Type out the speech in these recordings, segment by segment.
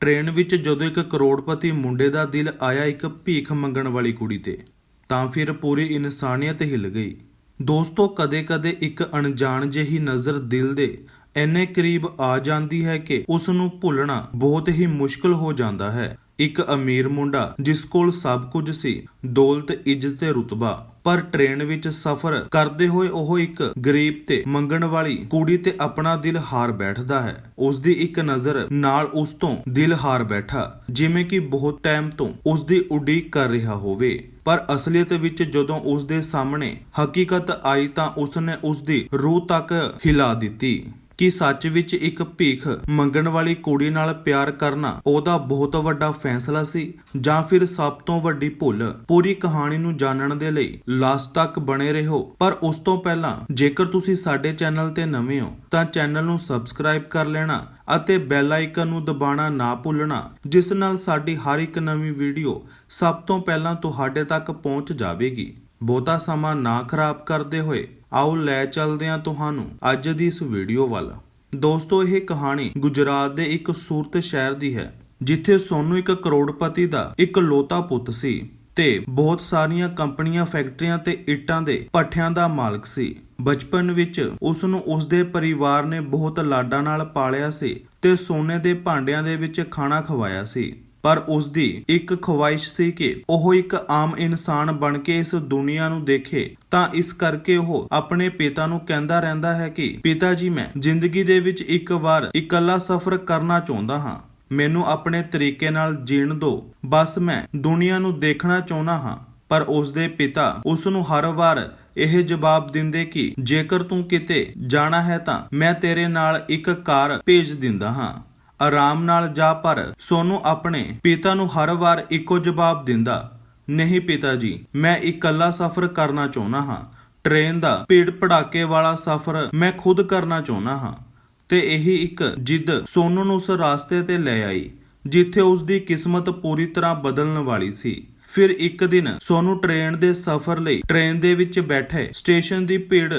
Train ਵਿੱਚ ਜਦੋਂ ਇੱਕ ਕਰੋੜਪਤੀ ਮੁੰਡੇ ਦਾ ਦਿਲ ਆਇਆ ਇੱਕ ਭੀਖ ਮੰਗਣ ਵਾਲੀ ਕੁੜੀ ਤੇ, ਤਾਂ ਫਿਰ ਪੂਰੀ ਇਨਸਾਨੀਅਤ ਹਿੱਲ ਗਈ। ਦੋਸਤੋ, ਕਦੇ-ਕਦੇ ਇੱਕ ਅਣਜਾਣ ਜਿਹੀ ਨਜ਼ਰ ਦਿਲ ਦੇ ਇੰਨੇ ਕਰੀਬ ਆ ਜਾਂਦੀ ਹੈ ਕਿ ਉਸ ਨੂੰ ਭੁੱਲਣਾ ਬਹੁਤ ਹੀ ਮੁਸ਼ਕਲ ਹੋ ਜਾਂਦਾ ਹੈ। ਇੱਕ ਅਮੀਰ ਮੁੰਡਾ, ਜਿਸ ਕੋਲ ਸਭ ਕੁਝ ਸੀ, ਦੌਲਤ, ਇੱਜ਼ਤ ਤੇ ਰੁਤਬਾ ਪਰ ਟ੍ਰੇਨ ਵਿੱਚ ਸਫ਼ਰ ਕਰਦੇ ਹੋਏ ਉਹ ਇੱਕ ਗਰੀਬ ਤੇ ਮੰਗਣ ਵਾਲੀ ਕੁੜੀ ਤੇ ਆਪਣਾ ਦਿਲ ਹਾਰ ਬੈਠਦਾ ਹੈ। ਉਸ ਦੀ ਇੱਕ ਨਜ਼ਰ ਨਾਲ ਉਸ ਤੋਂ ਦਿਲ ਹਾਰ ਬੈਠਾ, ਜਿਵੇਂ ਕਿ ਬਹੁਤ ਟਾਈਮ ਤੋਂ ਉਸ ਦੀ ਉਡੀਕ ਕਰ ਰਿਹਾ ਹੋਵੇ। ਪਰ ਅਸਲੀਅਤ ਵਿੱਚ ਜਦੋਂ ਉਸ ਦੇ ਸਾਹਮਣੇ ਹਕੀਕਤ ਆਈ ਤਾਂ ਉਸ ਨੇ ਉਸ ਦੀ ਰੂਹ ਤੱਕ ਹਿਲਾ ਦਿੱਤੀ। ਕਿ ਸੱਚ ਵਿੱਚ ਇੱਕ ਭੀਖ ਮੰਗਣ ਵਾਲੀ ਕੁੜੀ ਨਾਲ ਪਿਆਰ ਕਰਨਾ ਉਹਦਾ ਬਹੁਤ ਵੱਡਾ ਫੈਸਲਾ ਸੀ, ਜਾਂ ਫਿਰ ਸਭ ਤੋਂ ਵੱਡੀ ਭੁੱਲ। ਪੂਰੀ ਕਹਾਣੀ ਨੂੰ ਜਾਣਨ ਦੇ ਲਈ ਲਾਸਟ ਤੱਕ ਬਣੇ ਰਹੋ। ਪਰ ਉਸ ਤੋਂ ਪਹਿਲਾਂ, ਜੇਕਰ ਤੁਸੀਂ ਸਾਡੇ ਚੈਨਲ ਤੇ ਨਵੇਂ ਹੋ, ਤਾਂ ਚੈਨਲ ਨੂੰ ਸਬਸਕ੍ਰਾਈਬ ਕਰ ਲੈਣਾ ਅਤੇ ਬੈਲ ਆਈਕਨ ਨੂੰ ਦਬਾਉਣਾ ਨਾ ਭੁੱਲਣਾ, ਜਿਸ ਨਾਲ ਸਾਡੀ ਹਰ ਇੱਕ ਨਵੀਂ ਵੀਡੀਓ ਸਭ ਤੋਂ ਪਹਿਲਾਂ ਤੁਹਾਡੇ ਤੱਕ ਪਹੁੰਚ ਜਾਵੇਗੀ। ਬਹੁਤਾ ਸਮਾਂ ਨਾ ਖਰਾਬ ਕਰਦੇ ਹੋਏ, ਆਓ ਲੈ ਚੱਲਦੇ ਹਾਂ ਤੁਹਾਨੂੰ ਅੱਜ ਦੀ ਇਸ ਵੀਡੀਓ ਵੱਲ। ਦੋਸਤੋ, ਇਹ ਕਹਾਣੀ ਗੁਜਰਾਤ ਦੇ ਇੱਕ ਸੂਰਤ ਸ਼ਹਿਰ ਦੀ ਹੈ, ਜਿੱਥੇ ਸੋਨੂ ਇੱਕ ਕਰੋੜਪਤੀ ਦਾ ਇੱਕ ਲੋਤਾ ਪੁੱਤ ਸੀ ਤੇ ਬਹੁਤ ਸਾਰੀਆਂ ਕੰਪਨੀਆਂ, ਫੈਕਟਰੀਆਂ ਤੇ ਇੱਟਾਂ ਦੇ ਪੱਠਿਆਂ ਦਾ ਮਾਲਕ ਸੀ। ਬਚਪਨ ਵਿੱਚ ਉਸ ਨੂੰ ਉਸ ਦੇ ਪਰਿਵਾਰ ਨੇ ਬਹੁਤ ਲਾਡਾਂ ਨਾਲ ਪਾਲਿਆ ਸੀ ਤੇ ਸੋਨੇ ਦੇ ਭਾਂਡਿਆਂ ਦੇ ਵਿੱਚ ਖਾਣਾ ਖਵਾਇਆ ਸੀ। ਪਰ ਉਸ ਦੀ ਇੱਕ ਖਵਾਇਸ਼ ਸੀ ਕਿ ਉਹ ਇੱਕ ਆਮ ਇਨਸਾਨ ਬਣ ਕੇ ਇਸ ਦੁਨੀਆ ਨੂੰ ਦੇਖੇ। ਤਾਂ ਇਸ ਕਰਕੇ ਉਹ ਆਪਣੇ ਪਿਤਾ ਨੂੰ ਕਹਿੰਦਾ ਰਹਿੰਦਾ ਹੈ ਕਿ, ਪਿਤਾ ਜੀ, ਮੈਂ ਜ਼ਿੰਦਗੀ ਦੇ ਵਿੱਚ ਇੱਕ ਵਾਰ ਇਕੱਲਾ ਸਫ਼ਰ ਕਰਨਾ ਚਾਹੁੰਦਾ ਹਾਂ। ਮੈਨੂੰ ਆਪਣੇ ਤਰੀਕੇ ਨਾਲ ਜੀਣ ਦਿਓ ਬਸ ਮੈਂ ਦੁਨੀਆ ਨੂੰ ਦੇਖਣਾ ਚਾਹੁੰਦਾ ਹਾਂ। ਪਰ ਉਸ ਦੇ ਪਿਤਾ ਉਸ ਨੂੰ ਹਰ ਵਾਰ ਇਹ ਜਵਾਬ ਦਿੰਦੇ ਕਿ, ਜੇਕਰ ਤੂੰ ਕਿਤੇ ਜਾਣਾ ਹੈ ਤਾਂ ਮੈਂ ਤੇਰੇ ਨਾਲ ਇੱਕ ਕਾਰ ਭੇਜ ਦਿੰਦਾ ਹਾਂ। ਆਰਾਮ ਨਾਲ ਜਾ ਪਰ ਸੋਨੂੰ ਆਪਣੇ ਪਿਤਾ ਨੂੰ ਹਰ ਵਾਰ ਇੱਕੋ ਜਵਾਬ ਦਿੰਦਾ, ਨਹੀਂ ਪਿਤਾ ਜੀ, ਮੈਂ ਇਕੱਲਾ ਸਫ਼ਰ ਕਰਨਾ ਚਾਹੁੰਦਾ ਹਾਂ। ਟ੍ਰੇਨ ਦਾ ਭੀੜ ਭੜਾਕੇ ਵਾਲਾ ਸਫ਼ਰ ਮੈਂ ਖੁਦ ਕਰਨਾ ਚਾਹੁੰਦਾ ਹਾਂ। ਤੇ ਇਹੀ ਇੱਕ ਜਿੱਦ ਸੋਨੂੰ ਨੂੰ ਉਸ ਰਾਸਤੇ ਤੇ ਲੈ ਆਈ, ਜਿੱਥੇ ਉਸ ਦੀ ਕਿਸਮਤ ਪੂਰੀ ਤਰ੍ਹਾਂ ਬਦਲਣ ਵਾਲੀ ਸੀ। ਫਿਰ ਇੱਕ ਦਿਨ ਸੋਨੂੰ ਟ੍ਰੇਨ ਦੇ ਸਫ਼ਰ ਲਈ ਟ੍ਰੇਨ ਦੇ ਵਿੱਚ ਬੈਠੇ ਸਟੇਸ਼ਨ ਦੀ ਭੀੜ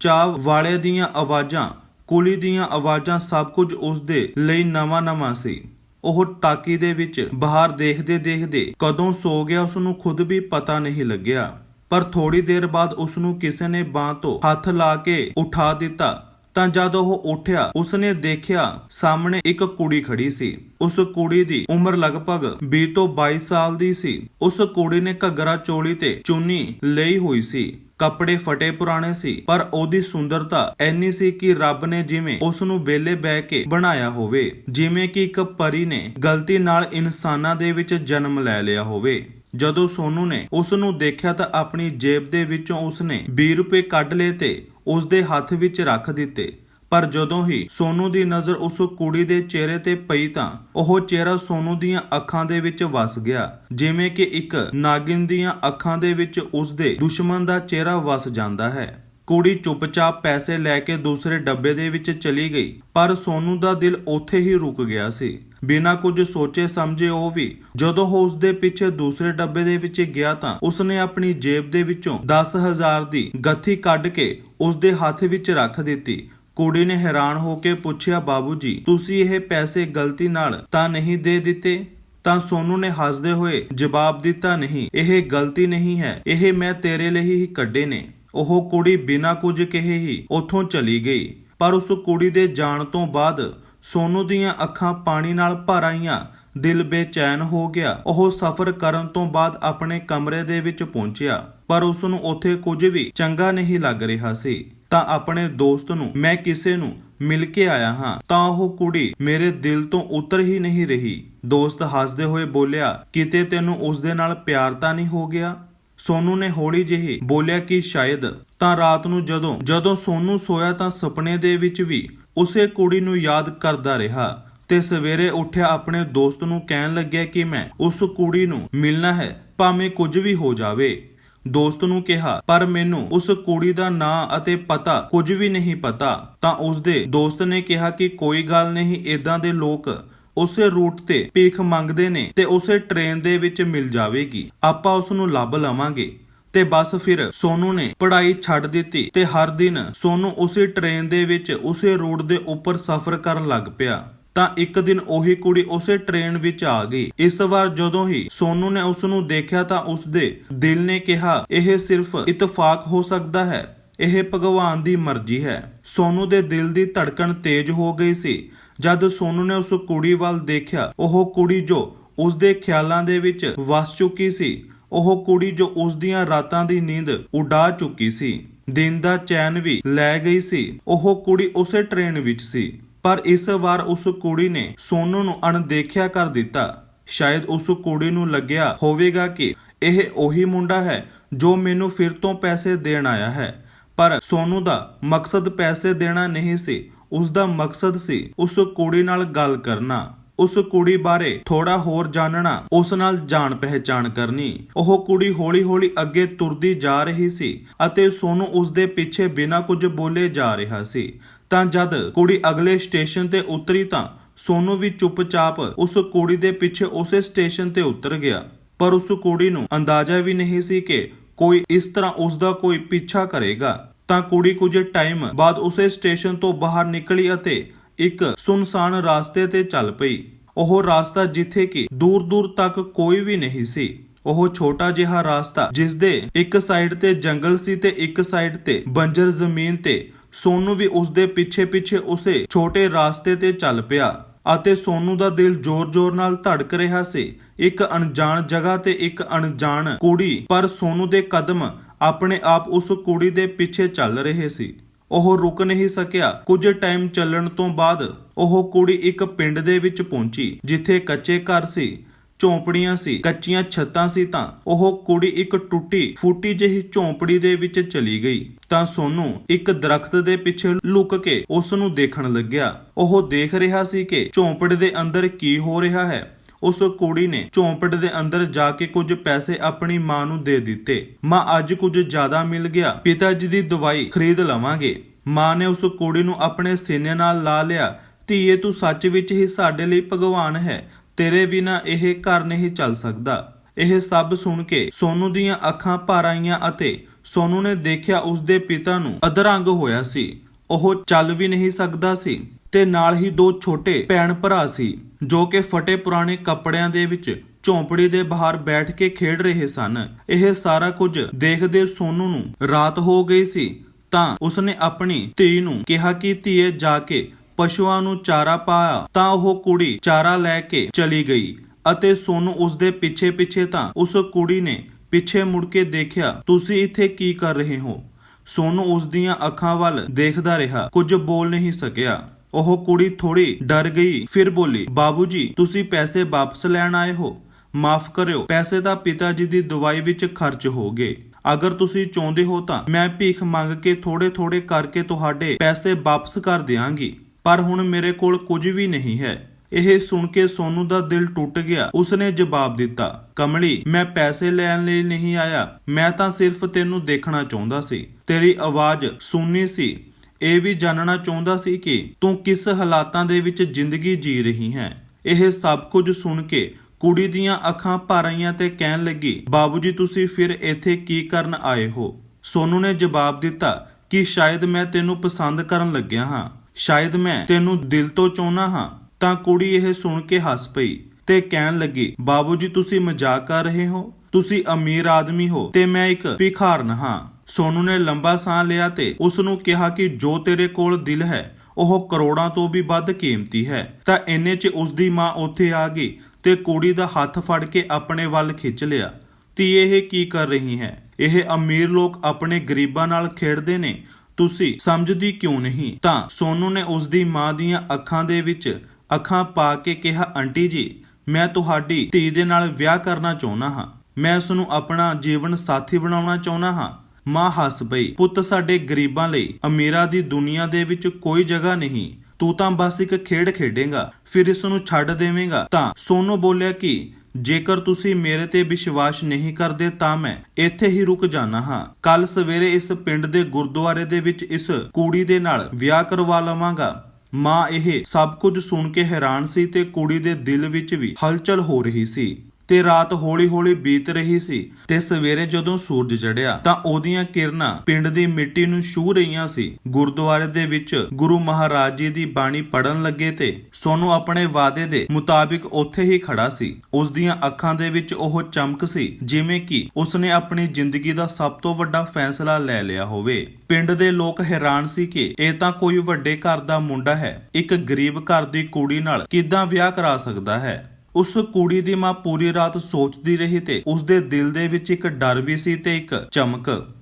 ਚਾਹ ਵਾਲੇ ਦੀਆਂ ਆਵਾਜ਼ਾਂ ਕੁਲੀ ਦੀਆਂ ਆਵਾਜ਼ਾਂ ਸਭ ਕੁਝ ਉਸ ਦੇ ਲਈ ਨਵਾਂ-ਨਵਾਂ ਸੀ। ਉਹ ਟਾਕੀ ਦੇ ਵਿੱਚ ਬਾਹਰ ਦੇਖਦੇ ਦੇਖਦੇ ਕਦੋਂ ਸੋ ਗਿਆ ਉਸ ਨੂੰ ਖੁਦ ਵੀ ਪਤਾ ਨਹੀਂ ਲੱਗਿਆ। ਪਰ ਥੋੜੀ ਦੇਰ ਬਾਅਦ ਉਸ ਨੂੰ ਕਿਸੇ ਨੇ ਬਾਹ ਤੋਂ ਹੱਥ ਲਾ ਕੇ ਉਠਾ ਦਿੱਤਾ। ਤਾਂ ਜਦ ਉਹ ਉੱਠਿਆ, ਉਸਨੇ ਦੇਖਿਆ ਸਾਹਮਣੇ ਇੱਕ ਕੁੜੀ ਖੜੀ ਸੀ। ਉਸ ਕੁੜੀ ਦੀ ਉਮਰ ਲਗਭਗ 20 ਤੋਂ 22 ਸਾਲ ਦੀ ਸੀ। ਉਸ ਕੁੜੀ ਨੇ ਘੱਗਰਾ ਚੋਲੀ ਤੇ ਚੁੰਨੀ ਲਈ ਹੋਈ ਸੀ। ਕੱਪੜੇ ਫਟੇ ਪੁਰਾਣੇ ਸੀ, ਪਰ ਉਹਦੀ ਸੁੰਦਰਤਾ ਐਨੀ ਸੀ ਕਿ ਰੱਬ ਨੇ ਜਿਵੇਂ ਉਸ ਨੂੰ ਬੇਲੇ ਬਹਿ ਕੇ ਬਣਾਇਆ ਹੋਵੇ, ਜਿਵੇਂ ਕਿ ਇੱਕ ਪਰੀ ਨੇ ਗਲਤੀ ਨਾਲ ਇਨਸਾਨਾਂ ਦੇ ਵਿੱਚ ਜਨਮ ਲੈ ਲਿਆ ਹੋਵੇ। ਜਦੋਂ ਸੋਨੂ ਨੇ ਉਸ ਨੂੰ ਦੇਖਿਆ ਤਾਂ ਆਪਣੀ ਜੇਬ ਦੇ ਵਿੱਚੋਂ ਉਸਨੇ 20 ਰੁਪਏ ਕੱਢ ਲਏ ਤੇ ਉਸ ਦੇ ਹੱਥ ਵਿੱਚ ਰੱਖ ਦਿੱਤੇ। ਪਰ ਜਦੋਂ ਹੀ ਸੋਨੂ ਦੀ ਨਜ਼ਰ ਉਸ ਕੁੜੀ ਦੇ ਚਿਹਰੇ ਤੇ ਪਈ ਤਾਂ ਉਹ ਚਿਹਰਾ ਸੋਨੂ ਦੀਆਂ ਅੱਖਾਂ ਦੇ ਵਿੱਚ ਵਸ ਗਿਆ, ਜਿਵੇਂ ਕਿ ਇੱਕ ਨਾਗਿਨ ਦੀਆਂ ਅੱਖਾਂ ਦੇ ਵਿੱਚ ਉਸ ਦੇ ਦੁਸ਼ਮਣ ਦਾ ਚਿਹਰਾ ਵਸ ਜਾਂਦਾ ਹੈ। ਕੁੜੀ ਚੁੱਪਚਾਪ ਪੈਸੇ ਲੈ ਕੇ ਦੂਸਰੇ ਡੱਬੇ ਦੇ ਵਿੱਚ ਚਲੀ ਗਈ, ਪਰ ਸੋਨੂ ਦਾ ਦਿਲ ਉੱਥੇ ਹੀ ਰੁਕ ਗਿਆ ਸੀ। ਬਿਨਾਂ ਕੁਝ ਸੋਚੇ ਸਮਝੇ ਉਹ ਵੀ ਜਦੋਂ ਉਹ ਉਸ ਦੇ ਪਿੱਛੇ ਦੂਸਰੇ ਡੱਬੇ ਦੇ ਵਿੱਚ ਗਿਆ ਤਾਂ ਉਸਨੇ ਆਪਣੀ ਜੇਬ ਦੇ ਵਿੱਚੋਂ 10000 ਦੀ ਗੱਥੀ ਕੱਢ ਕੇ ਉਸ ਦੇ ਹੱਥ ਵਿੱਚ ਰੱਖ ਦਿੱਤੀ। ਕੁੜੀ ਨੇ ਹੈਰਾਨ ਹੋ ਕੇ ਪੁੱਛਿਆ, ਬਾਬੂ ਜੀ, ਤੁਸੀਂ ਇਹ ਪੈਸੇ ਗਲਤੀ ਨਾਲ ਤਾਂ ਨਹੀਂ ਦੇ ਦਿੱਤੇ? ਤਾਂ ਸੋਨੂ ਨੇ ਹੱਸਦੇ ਹੋਏ ਜਵਾਬ ਦਿੱਤਾ, ਨਹੀਂ, ਇਹ ਗਲਤੀ ਨਹੀਂ ਹੈ। ਇਹ ਮੈਂ ਤੇਰੇ ਲਈ ਹੀ ਕੱਢੇ ਨੇ। ਉਹ ਕੁੜੀ ਬਿਨਾਂ ਕੁਝ ਕਹੇ ਹੀ ਉੱਥੋਂ ਚਲੀ ਗਈ। ਪਰ ਉਸ ਕੁੜੀ ਦੇ ਜਾਣ ਤੋਂ ਬਾਅਦ ਸੋਨੂ ਦੀਆਂ ਅੱਖਾਂ ਪਾਣੀ ਨਾਲ ਭਰ ਆਈਆਂ। ਦਿਲ ਬੇਚੈਨ ਹੋ ਗਿਆ। ਉਹ ਸਫ਼ਰ ਕਰਨ ਤੋਂ ਬਾਅਦ ਆਪਣੇ ਕਮਰੇ ਦੇ ਵਿੱਚ ਪਹੁੰਚਿਆ। ਪਰ ਉਸ ਨੂੰ ਉੱਥੇ ਕੁਝ ਵੀ ਚੰਗਾ ਨਹੀਂ ਲੱਗ ਰਿਹਾ ਸੀ। ਤਾਂ ਆਪਣੇ ਦੋਸਤ ਨੂੰ, ਮੈਂ ਕਿਸੇ ਨੂੰ ਮਿਲ ਕੇ ਆਇਆ ਹਾਂ। ਤਾਂ ਉਹ ਕੁੜੀ ਮੇਰੇ ਦਿਲ ਤੋਂ ਉਤਰ ਹੀ ਨਹੀਂ ਰਹੀ। ਦੋਸਤ ਹੱਸਦੇ ਹੋਏ ਬੋਲਿਆ, ਕਿਤੇ ਤੈਨੂੰ ਉਸ ਦੇ ਨਾਲ ਪਿਆਰ ਤਾਂ ਨਹੀਂ ਹੋ ਗਿਆ? ਸੋਨੂ ਨੇ ਹੌਲੀ ਜਿਹੀ ਬੋਲਿਆ ਕਿ ਸ਼ਾਇਦ। ਤਾਂ ਰਾਤ ਨੂੰ ਜਦੋਂ ਜਦੋਂ ਸੋਨੂ ਸੋਇਆ ਤਾਂ ਸੁਪਨੇ ਦੇ ਵਿੱਚ ਵੀ ਉਸੇ ਕੁੜੀ ਨੂੰ ਯਾਦ ਕਰਦਾ ਰਿਹਾ। ਤੇ ਸਵੇਰੇ ਉੱਠਿਆ ਆਪਣੇ ਦੋਸਤ ਨੂੰ ਕਹਿਣ ਲੱਗਿਆ ਕਿ ਮੈਂ ਉਸ ਕੁੜੀ ਨੂੰ ਮਿਲਣਾ ਹੈ, ਭਾਵੇਂ ਕੁਝ ਵੀ ਹੋ ਜਾਵੇ। ਦੋਸਤ ਨੂੰ ਕਿਹਾ, ਪਰ ਮੈਨੂੰ ਉਸ ਕੁੜੀ ਦਾ ਨਾਂ ਅਤੇ ਪਤਾ ਕੁਝ ਵੀ ਨਹੀਂ ਪਤਾ। ਤਾਂ ਉਸ ਦੇ ਦੋਸਤ ਨੇ ਕਿਹਾ ਕਿ ਕੋਈ ਗੱਲ ਨਹੀਂ ਇਦਾਂ ਦੇ ਲੋਕ ਉਸੇ ਰੂਟ ਤੇ ਭੀਖ ਮੰਗਦੇ ਨੇ ਤੇ ਉਸੇ ਟ੍ਰੇਨ ਦੇ ਵਿੱਚ ਮਿਲ ਜਾਵੇਗੀ। ਆਪਾਂ ਉਸ ਨੂੰ ਲੱਭ ਲਵਾਂਗੇ। ਤੇ ਬਸ ਫਿਰ ਸੋਨੂ ਨੇ ਪੜ੍ਹਾਈ ਛੱਡ ਦਿੱਤੀ ਤੇ ਹਰ ਦਿਨ ਸੋਨੂ ਉਸੇ ਟ੍ਰੇਨ ਦੇ ਵਿੱਚ ਉਸੇ ਰੂਟ ਦੇ ਉੱਪਰ ਸਫ਼ਰ ਕਰਨ ਲੱਗ ਪਿਆ। ਤਾਂ ਇੱਕ ਦਿਨ ਉਹੀ ਕੁੜੀ ਉਸੇ ਟ੍ਰੇਨ ਵਿੱਚ ਆ ਗਈ। ਇਸ ਵਾਰ ਜਦੋਂ ਹੀ ਸੋਨੂ ਨੇ ਉਸ ਨੂੰ ਦੇਖਿਆ ਤਾਂ ਉਸ ਦੇ ਦਿਲ ਨੇ ਕਿਹਾ, ਇਹ ਸਿਰਫ ਇਤਫਾਕ ਹੋ ਸਕਦਾ ਹੈ, ਇਹ ਭਗਵਾਨ ਦੀ ਮਰਜ਼ੀ ਹੈ। ਸੋਨੂ ਦੇ ਦਿਲ ਦੀ ਧੜਕਣ ਤੇਜ਼ ਹੋ ਗਈ ਸੀ। ਜਦ ਸੋਨੂ ਨੇ ਉਸ ਕੁੜੀ ਵੱਲ ਦੇਖਿਆ, ਉਹ ਕੁੜੀ ਜੋ ਉਸ ਦੇ ਖਿਆਲਾਂ ਦੇ ਵਿੱਚ ਵਸ ਚੁੱਕੀ ਸੀ, ਉਹ ਕੁੜੀ ਜੋ ਉਸ ਦੀਆਂ ਰਾਤਾਂ ਦੀ ਨੀਂਦ ਉਡਾ ਚੁੱਕੀ ਸੀ। ਦਿਨ ਦਾ ਚੈਨ ਵੀ ਲੈ ਗਈ ਸੀ। ਉਹ ਕੁੜੀ ਉਸੇ ਟ੍ਰੇਨ ਵਿੱਚ ਸੀ। ਪਰ ਇਸ ਵਾਰ ਉਸ ਕੁੜੀ ਨੇ ਸੋਨੂ ਨੂੰ ਅਣਦੇਖਿਆ ਕਰ ਦਿੱਤਾ। ਸ਼ਾਇਦ ਉਸ ਕੁੜੀ ਨੂੰ ਲੱਗਿਆ ਹੋਵੇਗਾ ਕਿ ਇਹ ਉਹੀ ਮੁੰਡਾ ਹੈ ਜੋ ਮੈਨੂੰ ਫਿਰ ਤੋਂ ਪੈਸੇ ਦੇਣ ਆਇਆ ਹੈ। ਪਰ ਸੋਨੂ ਦਾ ਮਕਸਦ ਪੈਸੇ ਦੇਣਾ ਨਹੀਂ ਸੀ। ਉਸ ਦਾ ਮਕਸਦ ਸੀ ਉਸ ਕੁੜੀ ਨਾਲ ਗੱਲ ਕਰਨਾ। ਉਸ ਕੁੜੀ ਬਾਰੇ ਥੋੜਾ ਹੋਰ ਜਾਣਨਾ, ਉਸ ਨਾਲ ਜਾਣ ਪਹਿਚਾਣ ਕਰਨੀ। ਉਹ ਕੁੜੀ ਹੌਲੀ-ਹੌਲੀ ਅੱਗੇ ਤੁਰਦੀ ਜਾ ਰਹੀ ਸੀ ਅਤੇ ਸੋਨੂ ਉਸ ਦੇ ਪਿੱਛੇ ਬਿਨਾਂ ਕੁਝ ਬੋਲੇ ਜਾ ਰਿਹਾ ਸੀ। ਤਾਂ ਜਦ ਕੁੜੀ ਅਗਲੇ ਸਟੇਸ਼ਨ ਤੇ ਉਤਰੀ ਤਾਂ ਸੋਨੂ ਵੀ ਚੁੱਪਚਾਪ ਉਸ ਕੁੜੀ ਦੇ ਪਿੱਛੇ ਉਸੇ ਸਟੇਸ਼ਨ ਤੇ ਉਤਰ ਗਿਆ। ਪਰ ਉਸ ਕੁੜੀ ਨੂੰ ਅੰਦਾਜ਼ਾ ਵੀ ਨਹੀਂ ਸੀ ਕਿ ਕੋਈ ਇਸ ਤਰ੍ਹਾਂ ਉਸ ਦਾ ਕੋਈ ਪਿੱਛਾ ਕਰੇਗਾ। ਤਾਂ ਕੁੜੀ ਕੁਝ ਟਾਈਮ ਬਾਅਦ ਉਸੇ ਸਟੇਸ਼ਨ ਤੋਂ ਬਾਹਰ ਨਿਕਲੀ ਅਤੇ ਇੱਕ ਸੁਨਸਾਨ ਰਾਸਤੇ ਤੇ ਚੱਲ ਪਈ। ਉਹ ਰਾਸਤਾ ਜਿੱਥੇ ਕਿ ਦੂਰ ਦੂਰ ਤੱਕ ਕੋਈ ਵੀ ਨਹੀਂ ਸੀ। ਉਹ ਛੋਟਾ ਜਿਹਾ ਰਾਸਤਾ ਜਿਸ ਦੇ ਇੱਕ ਸਾਈਡ ਤੇ ਜੰਗਲ ਸੀ ਤੇ ਇੱਕ ਸਾਈਡ ਤੇ ਬੰਜਰ ਜ਼ਮੀਨ ਤੇ ਸੋਨੂ ਵੀ ਉਸ ਦੇ ਪਿੱਛੇ ਪਿੱਛੇ ਉਸੇ ਛੋਟੇ ਰਾਸਤੇ ਤੇ ਚੱਲ ਪਿਆ ਅਤੇ ਸੋਨੂ ਦਾ ਦਿਲ ਜ਼ੋਰ-ਜ਼ੋਰ ਨਾਲ ਧੜਕ ਰਿਹਾ ਸੀ। ਇੱਕ ਅਣਜਾਣ ਜਗ੍ਹਾ ਤੇ ਇੱਕ ਅਣਜਾਣ ਕੁੜੀ, ਪਰ ਸੋਨੂ ਦੇ ਕਦਮ ਆਪਣੇ ਆਪ ਉਸ ਕੁੜੀ ਦੇ ਪਿੱਛੇ ਚੱਲ ਰਹੇ ਸੀ। ਉਹ ਰੁਕ ਨਹੀਂ ਸਕਿਆ। ਕੁਝ ਟਾਈਮ ਚੱਲਣ ਤੋਂ ਬਾਅਦ ਉਹ ਕੁੜੀ ਇੱਕ ਪਿੰਡ ਦੇ ਵਿੱਚ ਪਹੁੰਚੀ, ਜਿੱਥੇ ਕੱਚੇ ਘਰ ਸੀ। ਝੌਂਪੜੀਆਂ ਸੀ, ਕੱਚੀਆਂ ਛੱਤਾਂ ਸੀ ਤਾਂ ਉਹ ਕੁੜੀ ਇੱਕ ਟੁੱਟੀ ਫੂਟੀ ਜਿਹੀ ਝੌਂਪੜੀ ਦੇ ਵਿੱਚ ਚਲੀ ਗਈ। ਤਾਂ ਸੋਨੂ ਇੱਕ ਦਰਖਤ ਦੇ ਪਿੱਛੇ ਲੁਕ ਕੇ ਉਸ ਨੂੰ ਦੇਖਣ ਲੱਗਿਆ। ਉਹ ਦੇਖ ਰਿਹਾ ਸੀ ਕਿ ਝੌਂਪੜ ਦੇ ਅੰਦਰ ਕੀ ਹੋ ਰਿਹਾ ਹੈ। ਉਸ ਕੁੜੀ ਨੇ ਝੌਂਪੜ ਦੇ ਅੰਦਰ ਜਾ ਕੇ ਕੁਝ ਪੈਸੇ ਆਪਣੀ ਮਾਂ ਨੂੰ ਦੇ ਦਿੱਤੇ। ਮਾਂ, ਅੱਜ ਕੁਝ ਜ਼ਿਆਦਾ ਮਿਲ ਗਿਆ। ਪਿਤਾ ਜੀ ਦੀ ਦਵਾਈ ਖਰੀਦ ਲਵਾਂਗੇ। ਮਾਂ ਨੇ ਉਸ ਕੁੜੀ ਨੂੰ ਆਪਣੇ ਸੀਨੇ ਨਾਲ ਲਾ ਲਿਆ। ਧੀਏ, ਤੂੰ ਸੱਚ ਵਿੱਚ ਹੀ ਸਾਡੇ ਲਈ ਭਗਵਾਨ ਹੈ। ਤੇਰੇ ਬਿਨਾ ਇਹ ਘਰ ਨਹੀਂ ਚੱਲ ਸਕਦਾ। ਇਹ ਸਭ ਸੁਣ ਕੇ ਸੋਨੂ ਦੀਆਂ ਅੱਖਾਂ ਭਰ ਆਈਆਂ ਅਤੇ ਸੋਨੂ ਨੇ ਦੇਖਿਆ ਉਸ ਦੇ ਪਿਤਾ ਨੂੰ ਅਧਰੰਗ ਹੋਇਆ ਸੀ। ਉਹ ਚੱਲ ਵੀ ਨਹੀਂ ਸਕਦਾ ਸੀ ਤੇ ਨਾਲ ਹੀ ਦੋ ਛੋਟੇ ਭੈਣ ਭਰਾ ਸੀ, ਜੋ ਕਿ ਫਟੇ ਪੁਰਾਣੇ ਕੱਪੜਿਆਂ ਦੇ ਵਿੱਚ ਝੌਂਪੜੀ ਦੇ ਬਾਹਰ ਬੈਠ ਕੇ ਖੇਡ ਰਹੇ ਸਨ। ਇਹ ਸਾਰਾ ਕੁਝ ਦੇਖਦੇ ਸੋਨੂ ਨੂੰ ਰਾਤ ਹੋ ਗਈ ਸੀ, ਤਾਂ ਉਸਨੇ ਆਪਣੀ ਧੀ ਨੂੰ ਕਿਹਾ ਕਿ ਧੀਏ ਜਾ ਕੇ ਪਸ਼ੂਆਂ ਨੂੰ ਚਾਰਾ ਪਾਇਆ ਤਾਂ ਉਹ ਕੁੜੀ ਚਾਰਾ ਲੈ ਕੇ ਚਲੀ ਗਈ ਅਤੇ ਸੋਨੂੰ ਉਸ ਦੇ ਪਿੱਛੇ ਪਿੱਛੇ ਤਾਂ ਉਸ ਕੁੜੀ ਨੇ ਪਿੱਛੇ ਮੁੜ ਕੇ ਦੇਖਿਆ, ਤੁਸੀਂ ਇੱਥੇ ਕੀ ਕਰ ਰਹੇ ਹੋ? ਸੋਨੂੰ ਉਸ ਦੀਆਂ ਅੱਖਾਂ ਵੱਲ ਦੇਖਦਾ ਰਿਹਾ, ਕੁਝ ਬੋਲ ਨਹੀਂ ਸਕਿਆ। ਉਹ ਕੁੜੀ ਥੋੜੀ ਡਰ ਗਈ, ਫਿਰ ਬੋਲੀ, ਬਾਬੂ ਜੀ, ਤੁਸੀਂ ਪੈਸੇ ਵਾਪਸ ਲੈਣ ਆਏ ਹੋ? ਮਾਫ ਕਰਿਓ, ਪੈਸੇ ਤਾਂ ਪਿਤਾ ਜੀ ਦੀ ਦਵਾਈ ਵਿੱਚ ਖਰਚ ਹੋ ਗਏ। ਅਗਰ ਤੁਸੀਂ ਚਾਹੁੰਦੇ ਹੋ ਤਾਂ ਮੈਂ ਭੀਖ ਮੰਗ ਕੇ ਥੋੜੇ-ਥੋੜੇ ਕਰਕੇ ਤੁਹਾਡੇ ਪੈਸੇ ਵਾਪਸ ਕਰ ਦਿਆਂਗੀ। ਪਰ ਹੁਣ ਮੇਰੇ ਕੋਲ ਕੁਝ ਵੀ ਨਹੀਂ ਹੈ। ਇਹ ਸੁਣ ਕੇ ਸੋਨੂ ਦਾ ਦਿਲ ਟੁੱਟ ਗਿਆ। ਉਸਨੇ ਜਵਾਬ ਦਿੱਤਾ, ਕਮਲੀ, ਮੈਂ ਪੈਸੇ ਲੈਣ ਲਈ ਨਹੀਂ ਆਇਆ। ਮੈਂ ਤਾਂ ਸਿਰਫ ਤੈਨੂੰ ਦੇਖਣਾ ਚਾਹੁੰਦਾ ਸੀ। ਤੇਰੀ ਆਵਾਜ਼ ਸੁਣਨੀ ਸੀ। ਇਹ ਵੀ ਜਾਣਨਾ ਚਾਹੁੰਦਾ ਸੀ ਕਿ ਤੂੰ ਕਿਸ ਹਾਲਾਤਾਂ ਦੇ ਵਿੱਚ ਜ਼ਿੰਦਗੀ ਜੀ ਰਹੀ ਹੈ। ਇਹ ਸਭ ਕੁਝ ਸੁਣ ਕੇ ਕੁੜੀ ਦੀਆਂ ਅੱਖਾਂ ਭਰ ਆਈਆਂ ਤੇ ਕਹਿਣ ਲੱਗੀ, ਬਾਬੂ ਜੀ, ਤੁਸੀਂ ਫਿਰ ਇੱਥੇ ਕੀ ਕਰਨ ਆਏ ਹੋ? ਸੋਨੂ ਨੇ ਜਵਾਬ ਦਿੱਤਾ ਕਿ ਸ਼ਾਇਦ ਮੈਂ ਤੈਨੂੰ ਪਸੰਦ ਕਰਨ ਲੱਗਿਆ ਹਾਂ। ਸ਼ਾਇਦ ਮੈਂ ਤੈਨੂੰ ਦਿਲ ਤੋਂ ਚਾਹੁੰਦਾ ਹਾਂ, ਤਾਂ ਕੁੜੀ ਇਹ ਸੁਣ ਕੇ ਹੱਸ ਪਈ ਤੇ ਕਹਿਣ ਲੱਗੀ ਬਾਬੂਜੀ ਤੁਸੀਂ ਮਜ਼ਾਕ ਕਰ ਰਹੇ ਹੋ? ਤੁਸੀਂ ਅਮੀਰ ਆਦਮੀ ਹੋ ਤੇ ਮੈਂ ਇੱਕ ਭਿਖਾਰਨ ਹਾਂ। ਸੋਨੂ ਨੇ ਲੰਬਾ ਸਾਹ ਲਿਆ ਤੇ ਉਸ ਨੂੰ ਕਿਹਾ ਕਿ ਜੋ ਤੇਰੇ ਕੋਲ ਦਿਲ ਹੈ, ਉਹ ਕਰੋੜਾਂ ਤੋਂ ਵੀ ਵੱਧ ਕੀਮਤੀ ਹੈ। ਤਾਂ ਇੰਨੇ 'ਚ ਉਸ ਦੀ ਮਾਂ ਉੱਥੇ ਆ ਗਈ ਤੇ ਕੁੜੀ ਦਾ ਹੱਥ ਫੜ ਕੇ ਆਪਣੇ ਵੱਲ ਖਿੱਚ ਲਿਆ। ਤੀ ਇਹ ਕੀ ਕਰ ਰਹੀ ਹੈ? ਇਹ ਅਮੀਰ ਲੋਕ ਆਪਣੇ ਗਰੀਬਾਂ ਨਾਲ ਖੇਡਦੇ ਨੇ ਤੁਸੀਂ ਸਮਝਦੀ ਕਿਉਂ ਨਹੀਂ? ਤਾਂ ਸੋਨੂ ਨੇ ਉਸ ਦੀ ਮਾਂ ਦੀਆਂ ਅੱਖਾਂ ਦੇ ਵਿੱਚ ਅੱਖਾਂ ਪਾ ਕੇ ਕਿਹਾ, ਆਂਟੀ ਜੀ, ਮੈਂ ਤੁਹਾਡੀ ਧੀ ਦੇ ਨਾਲ ਵਿਆਹ ਕਰਨਾ ਚਾਹੁੰਦਾ ਹਾਂ। ਮੈਂ ਉਸ ਨੂੰ ਆਪਣਾ ਜੀਵਨ ਸਾਥੀ ਬਣਾਉਣਾ ਚਾਹੁੰਦਾ ਹਾਂ। ਮਾਂ ਹੱਸ ਪਈ। ਪੁੱਤ, ਸਾਡੇ ਗਰੀਬਾਂ ਲਈ ਅਮੀਰਾਂ ਦੀ ਦੁਨੀਆ ਦੇ ਵਿੱਚ ਕੋਈ ਜਗ੍ਹਾ ਨਹੀਂ। ਤੂੰ ਤਾਂ ਬਸ ਇੱਕ ਖੇਡ ਖੇਡੇਗਾ, ਫਿਰ ਇਸ ਨੂੰ ਛੱਡ ਦੇਵੇਂਗਾ। ਤਾਂ ਸੋਨੂ ਬੋਲਿਆ ਕਿ, ਜੇਕਰ ਤੁਸੀਂ ਮੇਰੇ ਤੇ ਵਿਸ਼ਵਾਸ ਨਹੀਂ ਕਰਦੇ ਤਾਂ ਮੈਂ ਇੱਥੇ ਹੀ ਰੁਕ ਜਾਣਾ ਹਾਂ। ਕੱਲ ਸਵੇਰੇ ਇਸ ਪਿੰਡ ਦੇ ਗੁਰਦੁਆਰੇ ਦੇ ਵਿੱਚ ਇਸ ਕੁੜੀ ਦੇ ਨਾਲ ਵਿਆਹ ਕਰਵਾ ਲਵਾਂਗਾ। ਮਾਂ ਇਹ ਸਭ ਕੁਝ ਸੁਣ ਕੇ ਹੈਰਾਨ ਸੀ ਤੇ ਕੁੜੀ ਦੇ ਦਿਲ ਵਿੱਚ ਵੀ ਹਲਚਲ ਹੋ ਰਹੀ ਸੀ। ਤੇ ਰਾਤ ਹੌਲੀ-ਹੌਲੀ ਬੀਤ ਰਹੀ ਸੀ ਤੇ ਸਵੇਰੇ ਜਦੋਂ ਸੂਰਜ ਚੜ੍ਹਿਆ ਤਾਂ ਉਹਦੀਆਂ ਕਿਰਨਾਂ ਪਿੰਡ ਦੀ ਮਿੱਟੀ ਨੂੰ ਛੂ ਰਹੀਆਂ ਸੀ। ਗੁਰਦੁਆਰੇ ਦੇ ਵਿੱਚ ਗੁਰੂ ਮਹਾਰਾਜ ਜੀ ਦੀ ਬਾਣੀ ਪੜਨ ਲੱਗੇ ਤੇ ਸੋਨੂੰ ਆਪਣੇ ਵਾਅਦੇ ਦੇ ਮੁਤਾਬਿਕ ਉੱਥੇ ਹੀ ਖੜਾ ਸੀ। ਉਸ ਦੀਆਂ ਅੱਖਾਂ ਦੇ ਵਿੱਚ ਉਹ ਚਮਕ ਸੀ, ਜਿਵੇਂ ਕਿ ਉਸਨੇ ਆਪਣੀ ਜ਼ਿੰਦਗੀ ਦਾ ਸਭ ਤੋਂ ਵੱਡਾ ਫੈਸਲਾ ਲੈ ਲਿਆ ਹੋਵੇ। ਪਿੰਡ ਦੇ ਲੋਕ ਹੈਰਾਨ ਸੀ ਕਿ ਇਹ ਤਾਂ ਕੋਈ ਵੱਡੇ ਘਰ ਦਾ ਮੁੰਡਾ ਹੈ, ਇੱਕ ਗਰੀਬ ਘਰ ਦੀ ਕੁੜੀ ਨਾਲ ਕਿੱਦਾਂ ਵਿਆਹ ਕਰਾ ਸਕਦਾ ਹੈ। ਉਸ ਕੁੜੀ ਦੀ ਮਾਂ ਪੂਰੀ ਰਾਤ ਸੋਚਦੀ ਰਹੀ ਤੇ ਉਸ ਦੇ ਦਿਲ ਦੇ ਵਿੱਚ ਇੱਕ ਡਰ ਵੀ ਸੀ ਤੇ ਇੱਕ ਚਮਕ।